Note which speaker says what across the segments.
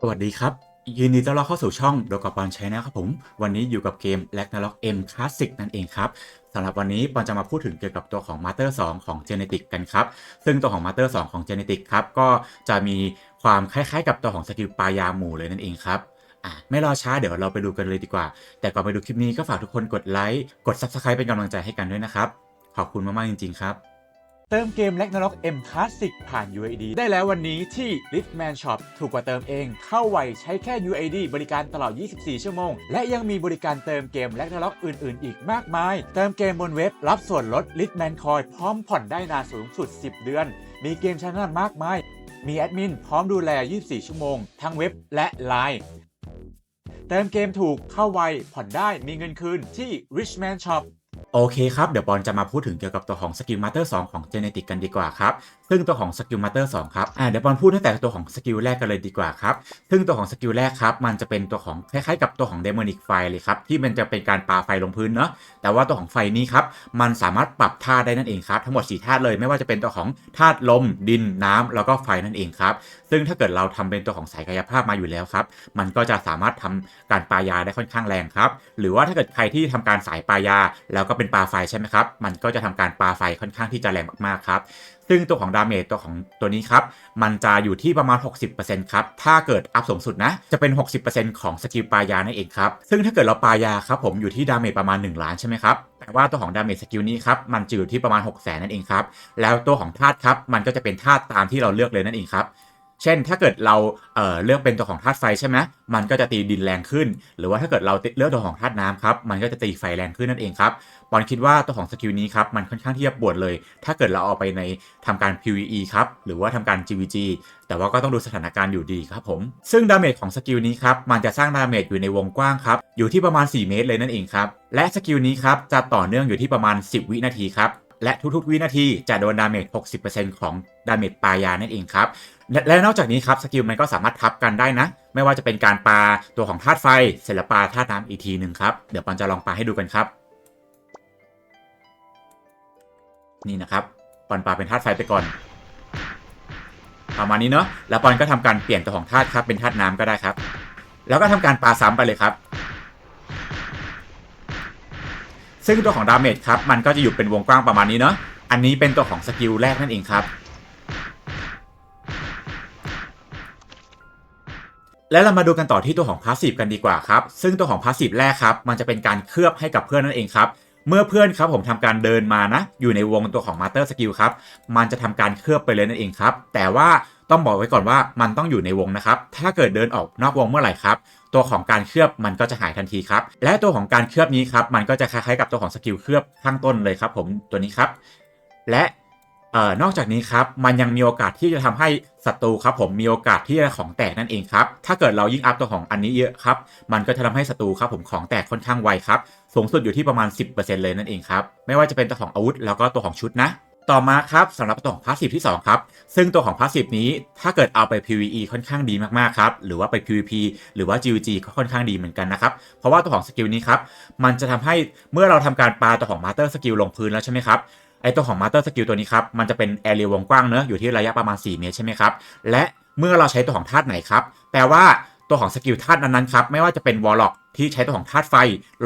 Speaker 1: สวัสดีครับ ยินดีต้อนรับเข้าสู่ช่องโดกับอลชแนลครับผม วันนี้อยู่กับเกม l a g n a r o k M Classic นั่นเองครับสำหรับวันนี้ปอนจะมาพูดถึงเกี่ยวกับตัวของ Master 2 ของ Genetic กันครับ ซึ่งตัวของ Master 2 ของ Genetic ครับ ก็จะมีความคล้ายๆ กับตัวของสกิลปายาหมู่เลยนั่นเองครับอะไม่รอช้าเดี๋ยวเราไปดูกันเลยดีกว่า แต่ก่อนไปดูคลิปนี้ก็ฝากทุกคนกดไลค์กด Subscribe เป็นกำลังใจให้กันด้วยนะครับขอบคุณมากๆจริงๆครับ เติมเกม l a g n a r o k M Classic ผ่าน UAD ได้แล้ววันนี้ที่ Liftman Shop ถูกกว่าเติมเอง เข้าไวใช้แค่ UAD บริการตลอด 24 ชั่วโมง และยังมีบริการเติมเกม l a g n a r o k อื่น ๆ อีกมากมาย เติมเกมบนเว็บรับส่วนลด Liftman Coin พร้อมผ่อนได้นานสูงสุด 10 เดือน มีเกมชั้นนำมากมาย มีแอดมินพร้อมดูแล 24 ชั่วโมง ทั้งเว็บและไลน์เติมเกมถูกเข้าไวผ่อนได้มีเงินคืนที่ Richman Shop โอเคครับ เดี๋ยวบอลจะมาพูดถึงเกี่ยวกับตัวของ Skill Master 2ของ Genetic กันดีกว่าครับซึ่งตัวของ Skill Master 2ครับอ่าเดี๋ยวบอลพูดตั้งแต่ตัวของสกิลแรกกันเลยดีกว่าครับ ซึ่งตัวของสกิลแรกครับ มันจะเป็นตัวของคล้ายๆกับตัวของ Demonic Fire เลยครับ ที่มันจะเป็นการปาไฟลงพื้นเนาะแต่ว่าตัวของไฟนี้ครับ มันสามารถปรับธาตุได้นั่นเองครับ ทั้งหมด4ธาตุเลยไม่ว่าจะเป็นตัวของธาตุลม ดินน้ำแล้วก็ไฟนั่นเองครับ ซึ่งถ้าเกิดเราทำเป็นตัวของสายกายภาพมาอยู่แล้วครับ มันก็จะสามารถทำการปายาได้ค่อนข้างแรงครับ หรือว่าถ้าเกิดใครที่ทำการสายปายา แล้วก็เป็นปาไฟใช่ไหมครับ มันก็จะทำการปาไฟค่อนข้างที่จะแรงมากๆครับ ซึ่งตัวของดาเมจตัวของตัวนี้ครับ มันจะอยู่ที่ประมาณ 60%ครับ ถ้าเกิดอัพสูงสุดนะ จะเป็น 60%ของสกิลปายานั่นเองครับ ซึ่งถ้าเกิดเราปายาครับผมอยู่ที่ดาเมจประมาณ 1 ล้านใช่ไหมครับ แต่ว่าตัวของดาเมจสกิลนี้ครับมันจะอยู่ที่ประมาณ 6 0 0 0 0นั่นเองครับ แล้วตัวของธาตุครับมันก็จะเป็นธาตุตามที่เราเลือกเลยนั่นเองครับ เช่น ถ้าเกิดเราเอ่อเลือกเป็นตัวของธาตุไฟใช่ไหมมันก็จะตีดินแรงขึ้น หรือว่าถ้าเกิดเราเลือกตัวของธาตุน้ำครับ มันก็จะตีไฟแรงขึ้นนั่นเองครับปอนคิดว่าตัวของสกิลนี้ครับ มันค่อนข้างที่จะปวดเลย ถ้าเกิดเราเอาไปในทำการ PVE ครับ หรือว่าทำการ GVG แต่ว่าก็ต้องดูสถานการณ์อยู่ดีครับผม ซึ่งดาเมจของสกิลนี้ครับ มันจะสร้างดาเมจอยู่ในวงกว้างครับ อยู่ที่ประมาณ 4 เมตรเลยนั่นเองครับ และสกิลนี้ครับ จะต่อเนื่องอยู่ที่ประมาณ 10 วินาทีครับและทุกๆ วินาทีจะโดนดาเมจ 60%ของดาเมจปายานั่นเองครับ และนอกจากนี้ครับสกิลมันก็สามารถทับกันได้นะ ไม่ว่าจะเป็นการปาตัวของธาตุไฟเสร็จแล้วปาธาตุน้ำอีกทีหนึ่งครับ เดี๋ยวปอนจะลองปาให้ดูกันครับ นี่นะครับปอนปาเป็นธาตุไฟไปก่อนประมาณนี้เนาะแล้วปอนก็ทำการเปลี่ยนตัวของธาตุครับเป็นธาตุน้ำก็ได้ครับ แล้วก็ทำการปาซ้ำไปเลยครับ ซึ่งตัวของดาเมจครับมันก็จะอยู่เป็นวงกว้างประมาณนี้เนาะอันนี้เป็นตัวของสกิลแรกนั่นเองครับ แล้วเรามาดูกันต่อที่ตัวของพาสซีฟกันดีกว่าครับ ซึ่งตัวของพาสซีฟแรกครับ มันจะเป็นการเคลือบให้กับเพื่อนนั่นเองครับ เมื่อเพื่อนครับผมทำการเดินมานะ อยู่ในวงตัวของมาสเตอร์สกิลครับ มันจะทำการเคลือบไปเลยนั่นเองครับ แต่ว่าต้องบอกไว้ก่อนว่ามันต้องอยู่ในวงนะครับ ถ้าเกิดเดินออกนอกวงเมื่อไหร่ครับ ตัวของการเคลือบมันก็จะหายทันทีครับ และตัวของการเคลือบนี้ครับ มันก็จะคล้ายๆกับตัวของสกิลเคลือบข้างต้นเลยครับ ผมตัวนี้ครับ และ อ่อนอกจากนี้ครับมันยังมีโอกาสที่จะทำให้ศัตรูครับผมมีโอกาสที่จะของแตกนั่นเองครับถ้าเกิดเรายิ่งอัพตัวของอันนี้เยอะครับมันก็จะทำให้ศัตรูครับผมของแตกค่อนข้างไวครับสูงสุดอยู่ที่ประมาณ 10%เลยนั่นเองครับไม่ว่าจะเป็นตัวของอาวุธแล้วก็ตัวของชุดนะต่อมาครับสำหรับตัวของพาสซีฟที่ 2 ครับ ซึ่งตัวของพาสซีฟนี้ถ้าเกิดเอาไป PVE ค่อนข้างดีมากๆครับ หรือว่าไป PVP หรือว่า GVG ก็ค่อนข้างดีเหมือนกันนะครับ เพราะว่าตัวของสกิลนี้ครับ มันจะทำให้เมื่อเราทำการปาตัวของมาสเตอร์สกิลลงพื้นแล้วใช่ไหมครับ ไอตัวของมาสเตอร์สกิลตัวนี้ครับ มันจะเป็นแอเรียวงกว้างเนอะอยู่ที่ระยะประมาณ 4 เมตรใช่ไหมครับ และเมื่อเราใช้ตัวของธาตุไหนครับ แปลว่าตัวของสกิลธาตุนั้นๆครับ ไม่ว่าจะเป็นวอลล็อกที่ใช้ตัวของธาตุไฟ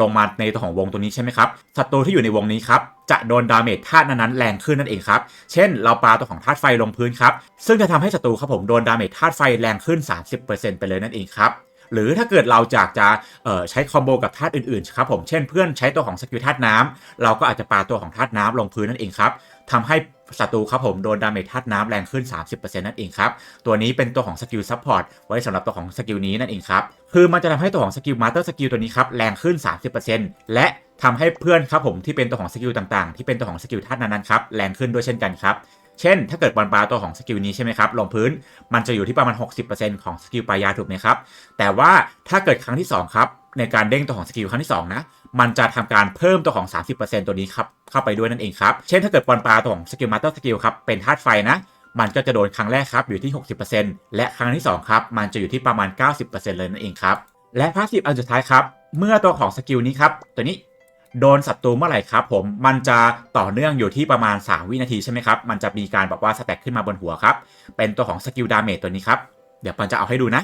Speaker 1: ลงมาในตัวของวงตัวนี้ใช่ไหมครับ ศัตรูที่อยู่ในวงนี้ครับ จะโดนดาเมจธาตุนั้นๆแรงขึ้นนั่นเองครับ เช่น เราปาตัวของธาตุไฟลงพื้นครับ ซึ่งจะทำให้ศัตรูครับผมโดนดาเมจธาตุไฟแรงขึ้น 30%ไปเลยนั่นเองครับ หรือถ้าเกิดเราจากจะใช้คอมโบกับธาตุอื่นๆครับผมเช่นเพื่อนใช้ตัวของสกิลธาตุน้ำเราก็อาจจะปาตัวของธาตุน้ำลงพื้นนั่นเองครับทำให้ศัตรูครับผมโดนดาเมจธาตุน้ำแรงขึ้น 30%นั่นเองครับ ตัวนี้เป็นตัวของสกิลซัพพอร์ตไว้สำหรับตัวของสกิลนี้นั่นเองครับ คือมันจะทำให้ตัวของสกิลมาสเตอร์สกิลตัวนี้ครับแรงขึ้น 30%และทำให้เพื่อนครับผมที่เป็นตัวของสกิลต่างๆ ที่เป็นตัวของสกิลธาตุนั้นๆครับแรงขึ้นด้วยเช่นกันครับ เช่น ถ้าเกิดบอลปลาตัวของสกิลนี้ใช่ไหมครับลงพื้นมันจะอยู่ที่ประมาณ 60%ของสกิลปลายาถูกไหมครับ แต่ว่าถ้าเกิดครั้งที่ 2 ครับ ในการเด้งตัวของสกิลครั้งที่ 2 นะ มันจะทำการเพิ่มตัวของ 30%ตัวนี้ครับเข้าไปด้วยนั่นเองครับ เช่นถ้าเกิดบอลปลาตัวของสกิลมาสเตอร์สกิลครับเป็นธาตุไฟนะมันก็จะโดนครั้งแรกครับอยู่ที่ 60%และครั้งที่2ครับมันจะอยู่ที่ประมาณ 90%เลยนั่นเองครับและพาสซีฟอันสุดท้ายครับเมื่อตัวของสกิลนี้ครับตัวนี้ โดนศัตรูเมื่อไหร่ครับผมมันจะต่อเนื่องอยู่ที่ประมาณ 3 วินาทีใช่ไหมครับ มันจะมีการแบบว่าสแต็กขึ้นมาบนหัวครับ เป็นตัวของสกิลดาเมจตัวนี้ครับ เดี๋ยวปันจะเอาให้ดูนะ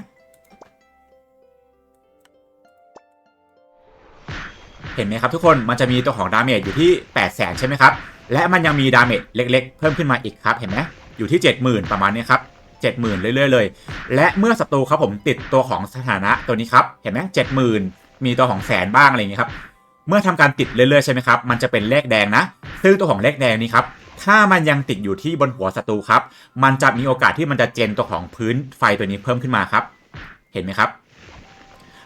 Speaker 1: เห็นไหมครับทุกคนมันจะมีตัวของดาเมจอยู่ที่ 8 0 0แสนใช่ไหมครับ และมันยังมีดาเมจเล็กๆ เพิ่มขึ้นมาอีกครับเห็นไหมอยู่ที่ 70,000 ประมาณนี้ครับ70,000 เรื่อยๆเลย และเมื่อศัตรูครับผมติดตัวของสถานะตัวนี้ครับ เห็นไหมเจ็ดหมื่นมีตัวของแสนบ้างอะไรอย่างนี้ครับ เมื่อทำการติดเรื่อยๆใช่ไหมครับมันจะเป็นเลขแดงนะ ซึ่งตัวของเลขแดงนี้ครับถ้ามันยังติดอยู่ที่บนหัวศัตรูครับ มันจะมีโอกาสที่มันจะเจนตัวของพื้นไฟตัวนี้เพิ่มขึ้นมาครับ เห็นไหมครับ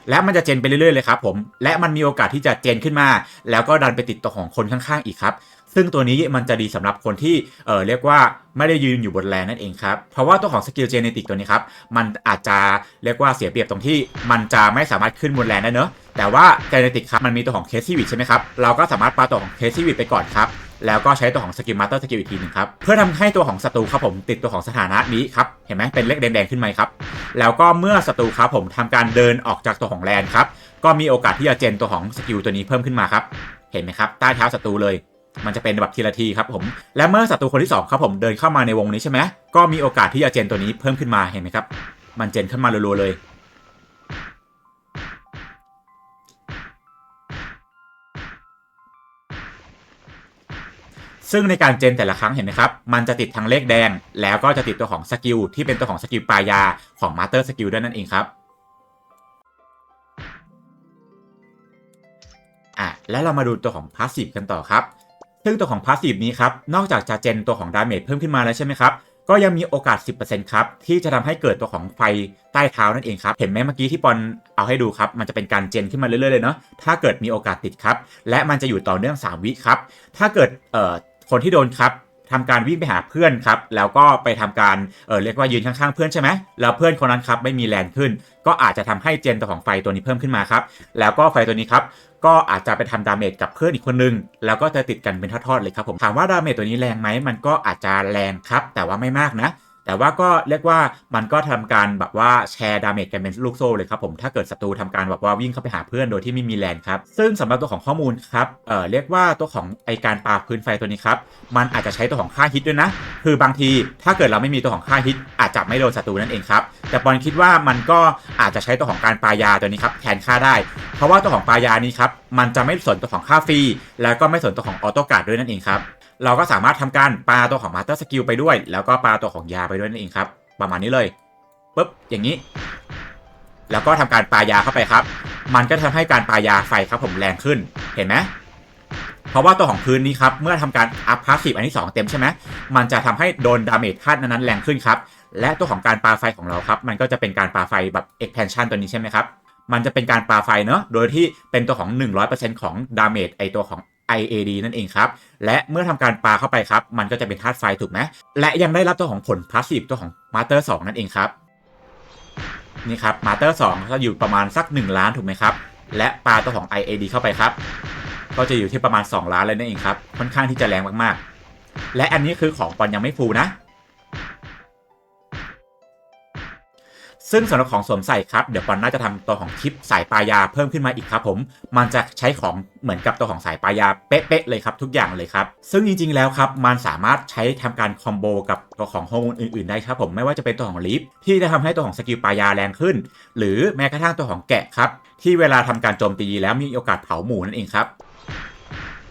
Speaker 1: และมันจะเจนไปเรื่อยๆเลยครับผม และมันมีโอกาสที่จะเจนขึ้นมา แล้วก็ดันไปติดตัวของคนข้างๆอีกครับ ซึ่งตัวนี้มันจะดีสำหรับคนที่เออเรียกว่าไม่ได้ยืนอยู่บนแลนนั่นเองครับ เพราะว่าตัวของสกิลเจเนติกตัวนี้ครับ มันอาจจะเรียกว่าเสียเปรียบตรงที่มันจะไม่สามารถขึ้นบนแลนได้เนอะแต่ว่าเจเนติกครับมันมีตัวของเคสซีวิตใช่ไหมครับเราก็สามารถปาตัวของเคสซีวิตไปก่อนครับแล้วก็ใช้ตัวของสกิลมาสเตอร์สกิลอีกทีหนึงครับ เพื่อทำให้ตัวของศัตรูครับผมติดตัวของสถานะนี้ครับ เห็นไหมเป็นเลขแดงๆขึ้นมาครับ แล้วก็เมื่อศัตรูครับผมทำการเดินออกจากตัวของแลนครับ ก็มีโอกาสที่จะเจนตัวของสกิลตัวนี้เพิ่มขึ้นมาครับ เห็นไหมครับ ใต้เท้าศัตรูเลย มันจะเป็นแบบทีละทีครับผม และเมื่อศัตรูคนที่สองครับผมเดินเข้ามาในวงนี้ใช่ไหมก็มีโอกาสที่จะเจนตัวนี้เพิ่มขึ้นมาเห็นไหมครับ มันเจนขึ้นมารัวๆเลย ซึ่งในการเจนแต่ละครั้งเห็นไหมครับ มันจะติดทั้งเลขแดง แล้วก็จะติดตัวของสกิลที่เป็นตัวของสกิลปลายาของมาสเตอร์สกิลด้วยนั่นเองครับอะแล้วเรามาดูตัวของพาสซีฟกันต่อครับ ซึ่งตัวของพาสซีฟนี้ครับ นอกจากจะเจนตัวของดาเมจเพิ่มขึ้นมาแล้วใช่ไหมครับ ก็ยังมีโอกาส 10%ครับ ที่จะทำให้เกิดตัวของไฟใต้เท้านั่นเองครับ เห็นไหมเมื่อกี้ที่ปอนเอาให้ดูครับ มันจะเป็นการเจนขึ้นมาเรื่อยๆเลยเนาะ ถ้าเกิดมีโอกาสติดครับ และมันจะอยู่ต่อเนื่อง 3 วิครับ ถ้าเกิดเอ่อคนที่โดนครับ ทำการวิ่งไปหาเพื่อนครับ แล้วก็ไปทำการเออเรียกว่ายืนข้างๆเพื่อนใช่ไหมแล้วเพื่อนคนนั้นครับไม่มีแรงขึ้น ก็อาจจะทำให้เจนตัวของไฟตัวนี้เพิ่มขึ้นมาครับ แล้วก็ไฟตัวนี้ครับก็อาจจะไปทำดาเมจกับเพื่อนอีกคนนึง แล้วก็จะติดกันเป็นทอดๆเลยครับผมถามว่าดาเมจตัวนี้แรงไหมมันก็อาจจะแรงครับ แต่ว่าไม่มากนะ แต่ว่าก็เรียกว่ามันก็ทำการแบบว่าแชร์ดาเมจกันเป็นลูกโซ่เลยครับผมถ้าเกิดศัตรูทำการแบบว่าวิ่งเข้าไปหาเพื่อนโดยที่ไม่มีแรงครับซึ่งสำหรับตัวของข้อมูลครับเอ่อเรียกว่าตัวของไอการปาพื้นไฟตัวนี้ครับมันอาจจะใช้ตัวของค่าฮิตด้วยนะ คือบางทีถ้าเกิดเราไม่มีตัวของค่าฮิต อาจจะไม่โดนศัตรูนั่นเองครับแต่ปอนคิดว่ามันก็อาจจะใช้ตัวของการปายาตัวนี้ครับแทนค่าได้ เพราะว่าตัวของปายานี้ครับมันจะไม่สนตัวของค่าฟรีแล้วก็ไม่สนตัวของออโต้การ์ดด้วยนั่นเองครับ เราก็สามารถทำการปาตัวของมาสเตอร์สกิลไปด้วย แล้วก็ปาตัวของยาไปด้วยนั่นเองครับ ประมาณนี้เลยปุ๊บอย่างนี้ แล้วก็ทำการปายาเข้าไปครับ มันก็ทำให้การปายาไฟครับผมแรงขึ้นเห็นไหมเพราะว่าตัวของพื้นนี้ครับเมื่อทำการอัพพาสซีฟอันที่ 2 เต็มใช่ไหมมันจะทำให้โดนดาเมจขั้นนั้นแรงขึ้นครับและตัวของการปาไฟของเราครับ มันก็จะเป็นการปาไฟแบบ expansion ตัวนี้ใช่ไหมครับ มันจะเป็นการปาไฟเนอะ โดยที่เป็นตัวของ 100%ของดาเมจไอตัวของ IAD นั่นเองครับ และเมื่อทำการปาเข้าไปครับ มันก็จะเป็นธาตุไฟถูกไหมและยังได้รับตัวของผลพาสซีฟตัวของมาเตอร์2นั่นเองครับนี่ครับมาเตอร์2ก็อยู่ประมาณสัก 1 ล้านถูกไหมครับ และปาตัวของ IAD เข้าไปครับ ก็จะอยู่ที่ประมาณ 2 ล้านเลยนั่นเองครับ ค่อนข้างที่จะแรงมากๆ และอันนี้คือของปอนยังไม่ฟูลนะ ซึ่งสำหรับของสวมใส่ครับ เดี๋ยวปอนน่าจะทำตัวของคลิปสายปลายาเพิ่มขึ้นมาอีกครับผม มันจะใช้ของเหมือนกับตัวของสายปลายาเป๊ะๆเลยครับทุกอย่างเลยครับ ซึ่งจริงๆแล้วครับมันสามารถใช้ทำการคอมโบกับตัวของฮอร์โมนอื่นๆได้ครับผมไม่ว่าจะเป็นตัวของลิฟที่จะทำให้ตัวของสกิลปลายาแรงขึ้น หรือแม้กระทั่งตัวของแกะครับที่เวลาทำการโจมตีแล้วมีโอกาสเผาหมูนั่นเองครับ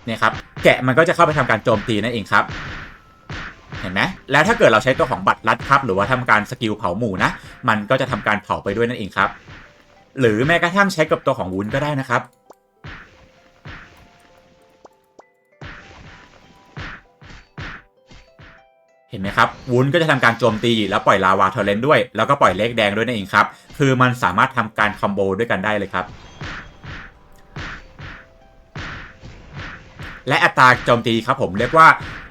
Speaker 1: เนี่ยครับแกะมันก็จะเข้าไปทำการโจมตีนั่นเองครับ เห็นไหมแล้วถ้าเกิดเราใช้ตัวของบัตรลัดครับ หรือว่าทำการสกิลเผาหมู่นะ มันก็จะทำการเผาไปด้วยนั่นเองครับ หรือแม้กระทั่งใช้กับตัวของวุ้นก็ได้นะครับเห็นไหมครับ วุ้นก็จะทำการโจมตี แล้วปล่อยลาวาเทอร์เรนด้วย แล้วก็ปล่อยเลขแดงด้วยนั่นเองครับ คือมันสามารถทำการคอมโบด้วยกันได้เลยครับ และอัตราโจมตีครับผมเรียกว่า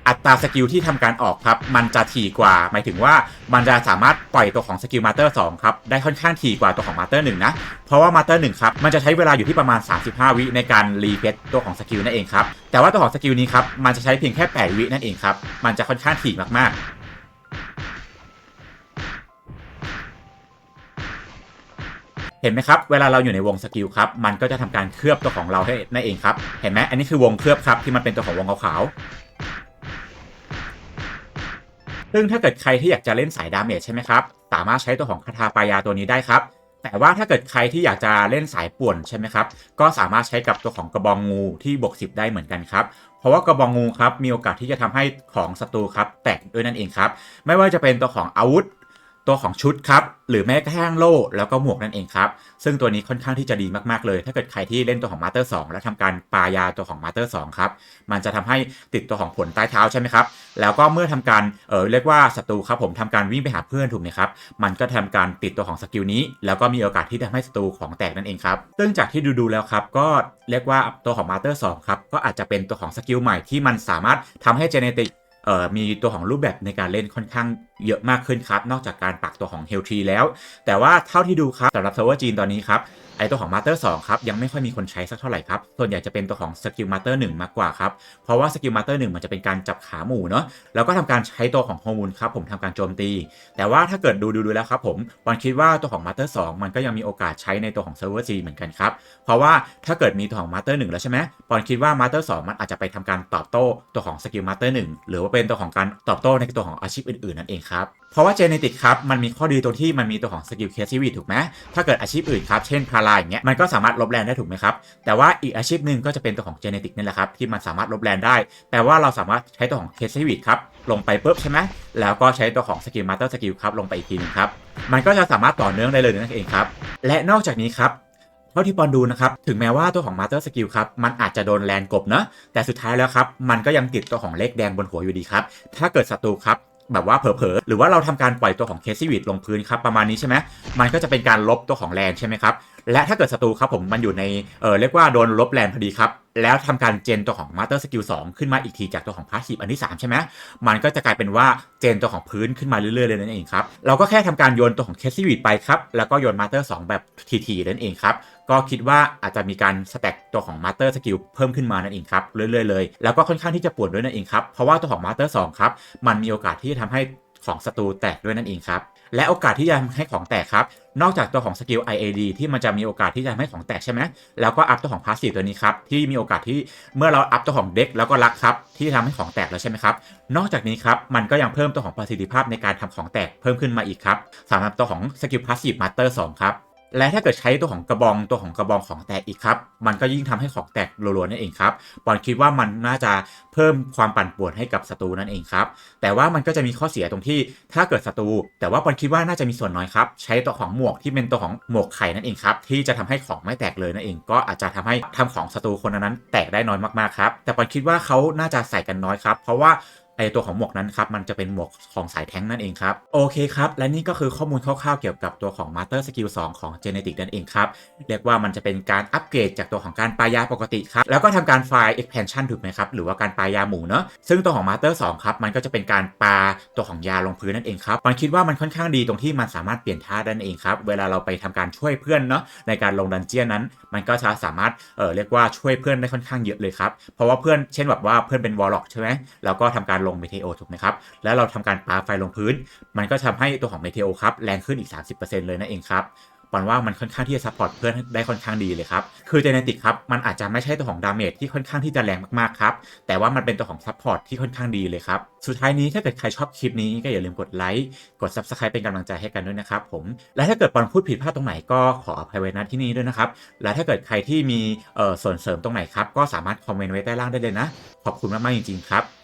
Speaker 1: อัตราสกิลที่ทำการออกครับมันจะถี่กว่า หมายถึงว่ามันจะสามารถปล่อยตัวของสกิลมาเตอร์2ครับได้ค่อนข้างถี่กว่าตัวของมาเตอร์1นะ เพราะว่ามาเตอร์1ครับมันจะใช้เวลาอยู่ที่ประมาณ 35 วิในการรีเพทตัวของสกิลนั่นเองครับแต่ว่าตัวของสกิลนี้ครับมันจะใช้เพียงแค่ 8 วินั่นเองครับมันจะค่อนข้างถี่มากๆเห็นไหมครับ เวลาเราอยู่ในวงสกิลครับ มันก็จะทำการเคลือบตัวของเราให้นั่นเองครับ เห็นไหมอันนี้คือวงเคลือบครับที่มันเป็นตัวของวงขาวๆ ซึ่งถ้าเกิดใครที่อยากจะเล่นสายดาเมจใช่ไหมครับ สามารถใช้ตัวของคาถาปายาตัวนี้ได้ครับ แต่ว่าถ้าเกิดใครที่อยากจะเล่นสายป่วนใช่ไหมครับ ก็สามารถใช้กับตัวของกระบองงูที่บวกสิบได้เหมือนกันครับ เพราะว่ากระบองงูครับมีโอกาสที่จะทำให้ของศัตรูครับแตกด้วยนั่นเองครับ ไม่ว่าจะเป็นตัวของอาวุธ ตัวของชุดครับหรือแม้กระทั่งโล่แล้วก็หมวกนั่นเองครับ ซึ่งตัวนี้ค่อนข้างที่จะดีมากๆเลย ถ้าเกิดใครที่เล่นตัวของมาเตอร์2แล้วทำการปายาตัวของมาเตอร์2ครับมันจะทำให้ติดตัวของผลใต้เท้าใช่ไหมครับแล้วก็เมื่อทำการเออเรียกว่าศัตรูครับผมทำการวิ่งไปหาเพื่อนถูกไหมครับมันก็ทำการติดตัวของสกิลนี้ แล้วก็มีโอกาสที่ทำให้ศัตรูของแตกนั่นเองครับซึ่งจากที่ดูๆแล้วครับก็เรียกว่าตัวของมาเตอร์2ครับก็อาจจะเป็นตัวของสกิลใหม่ที่มันสามารถทำให้เจเนติกเอ่อมีตัวของรูปแบบในการเล่นค่อนข้าง เยอะมากขึ้นครับ นอกจากการปักตัวของเฮลทีแล้ว แต่ว่าเท่าที่ดูครับสำหรับเซิร์ฟเวอร์จีนตอนนี้ครับไอตัวของมาเตอร์2ครับ ยังไม่ค่อยมีคนใช้สักเท่าไหร่ครับ ส่วนใหญ่จะเป็นตัวของสกิลมาเตอร์1มากกว่าครับ เพราะว่าสกิลมาเตอร์1มันจะเป็นการจับขาหมู่เนาะแล้วก็ทำการใช้ตัวของฮอร์โมนครับผมทำการโจมตี แต่ว่าถ้าเกิดดูดูดูแล้วครับผมปอนคิดว่าตัวของมาเตอร์2มันก็ยังมีโอกาสใช้ในตัวของเซิร์ฟเวอร์จีเหมือนกันครับ เพราะว่าถ้าเกิดมีตัวของมาเตอร์1แล้วใช่ไหมปอนคิดว่ามาเตอร์2มันอาจจะไปทำการตอบโต้ตัวของสกิลมาสเตอร์1หรือว่าเป็นตัวของการตอบโต้ในตัวของอาชีพอื่นๆนั่นเองครับเพราะว่าเจเนติกครับมันมีข้อดีตรงที่มันมีตัวของสกิลเคสซีวีถูกไหมถ้าเกิดอาชีพอื่นครับเช่นพาราอย่างเงี้ยมันก็สามารถลบแรงได้ถูกไหมครับแต่ว่าอีกอาชีพหนึ่งก็จะเป็นตัวของเจเนติกนี่แหละครับที่มันสามารถลบแรงได้แปลว่าเราสามารถใช้ตัวของเคสซีวีครับลงไปปุ๊บใช่ไหมแล้วก็ใช้ตัวของสกิลมาสเตอร์สกิลครับลงไปอีกทีหนึงครับมันก็จะสามารถต่อเนื่องได้เลยนั่นเองครับและนอกจากนี้ครับเท่าที่ปอนดูนะครับ ถึงแม้ว่าตัวของ Master Skill ครับ มันอาจจะโดนแลนกบเนาะแต่สุดท้ายแล้วครับ มันก็ยังติดตัวของเลขแดงบนหัวอยู่ดีครับ ถ้าเกิดศัตรูครับ แบบว่าเผลอๆหรือว่าเราทำการปล่อยตัวของเคสซิวิตลงพื้นครับประมาณนี้ใช่ไหมมันก็จะเป็นการลบตัวของแลนใช่ไหมครับและถ้าเกิดศัตรูครับผมมันอยู่ในเออเรียกว่าโดนลบแลนพอดีครับแล้วทำการเจนตัวของ Master Skill 2ขึ้นมาอีกทีจากตัวของ Passive อันที่ 3 ใช่ไหมมันก็จะกลายเป็นว่าเจนตัวของพื้นขึ้นมาเรื่อยๆเลยนั่นเองครับเราก็แค่ทำการโยนตัวของเคสซิวิตไปครับแล้วก็โยน Master 2แบบทีๆนั่นเองครับ ก็คิดว่าอาจจะมีการสแต็กตัวของ Master Skill เพิ่มขึ้นมานั่นเองครับเรื่อยๆเลย แล้วก็ค่อนข้างที่จะปวดด้วยนั่นเองครับ เพราะว่าตัวของ Master 2ครับ มันมีโอกาสที่จะทำให้ของศัตรูแตกด้วยนั่นเองครับ และโอกาสที่จะทำให้ของแตกครับ นอกจากตัวของสกิล IAD ที่มันจะมีโอกาสที่จะทำให้ของแตกใช่ไหมแล้วก็อัพตัวของพาสซีฟตัวนี้ครับ ที่มีโอกาสที่เมื่อเราอัพตัวของเด็กแล้วก็รักครับ ที่ทำให้ของแตกแล้วใช่ไหมครับ นอกจากนี้ครับ มันก็ยังเพิ่มตัวของประสิทธิภาพในการทำของแตกเพิ่มขึ้นมาอีกครับสำหรับตัวของสกิลพาสซีฟมาสเตอร์2ครับ และถ้าเกิดใช้ตัวของกระบองตัวของกระบองของแตกอีกครับ มันก็ยิ่งทำให้ของแตกรัวๆนั่นเองครับปอนคิดว่ามันน่าจะเพิ่มความปั่นป่วนให้กับศัตรูนั่นเองครับ แต่ว่ามันก็จะมีข้อเสียตรงที่ถ้าเกิดศัตรูแต่ว่าปอนคิดว่าน่าจะมีส่วนน้อยครับ ใช้ตัวของหมวกที่เป็นตัวของหมวกไข่นั่นเองครับ ที่จะทำให้ของไม่แตกเลยนั่นเอง ก็อาจจะทำให้ทำของศัตรูคนนั้นแตกได้น้อยมากๆครับ แต่ปอนคิดว่าเขาน่าจะใส่กันน้อยครับ เพราะว่า ไอตัวของหมวกนั้นครับมันจะเป็นหมวกของสายแท้งนั่นเองครับโอเคครับและนี่ก็คือข้อมูลคร่าวๆเกี่ยวกับตัวของ Master Skill 2 ของ Genetic นั่นเองครับเรียกว่ามันจะเป็นการอัปเกรดจากตัวของการปายาปกติครับแล้วก็ทำการไฟล์ expansion ถูกไหมครับหรือว่าการปายาหมูเนาะซึ่งตัวของ Master 2ครับมันก็จะเป็นการปาตัวของยาลงพื้นนั่นเองครับมันคิดว่ามันค่อนข้างดีตรงที่มันสามารถเปลี่ยนท่าได้นั่นเองครับเวลาเราไปทำการช่วยเพื่อนเนาะในการลงดันเจียนนั้น มันก็จะสามารถเออเรียกว่าช่วยเพื่อนได้ค่อนข้างเยอะเลยครับเพราะว่าเพื่อนเช่นแบบว่าเพื่อนเป็นวอลล็อกใช่ไหมแล้วก็ทำการลงเมเทโอถูกไหมครับ แล้วเราทำการปาไฟลงพื้น มันก็ทำให้ตัวของเมเทโอครับแรงขึ้นอีก 30%เลยนั่นเองครับปอนว่ามันค่อนข้างที่จะซัพพอร์ตเพื่อนได้ค่อนข้างดีเลยครับ คือเจเนติกครับ มันอาจจะไม่ใช่ตัวของดาเมจที่ค่อนข้างที่จะแรงมากๆครับ แต่ว่ามันเป็นตัวของซัพพอร์ตที่ค่อนข้างดีเลยครับ สุดท้ายนี้ถ้าเกิดใครชอบคลิปนี้ก็อย่าลืมกดไลค์ กด Subscribe เป็นกำลังใจให้กันด้วยนะครับผม และถ้าเกิดปอนพูดผิดพลาดตรงไหนก็ขออภัยไว้ณที่นี้ด้วยนะครับ และถ้าเกิดใครที่มีเอ่อส่วนเสริมตรงไหนครับก็สามารถคอมเมนต์ไว้ใต้ล่างได้เลยนะ ขอบคุณมากๆจริงๆครับ